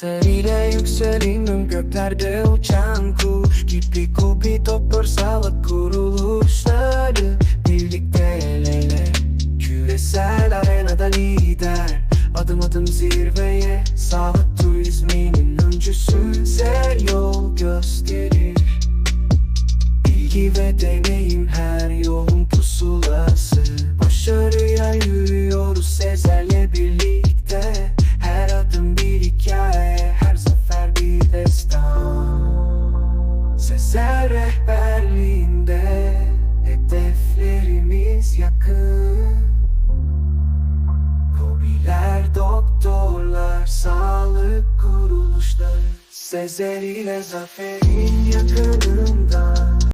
Eseriyle yükselinim göklerde uçan kuş Gibi kubi toplar sağlık kuruluşları. Birlikte el ele Küresel arenada lider. Adım adım zirveye Sağlık turizminin öncüsü. Zer yol gösterir. Bilgi ve deneyim Sezer rehberliğinde Hedeflerimiz yakın. Kobiler, doktorlar, sağlık kuruluşları Sezer ile zaferin yakınım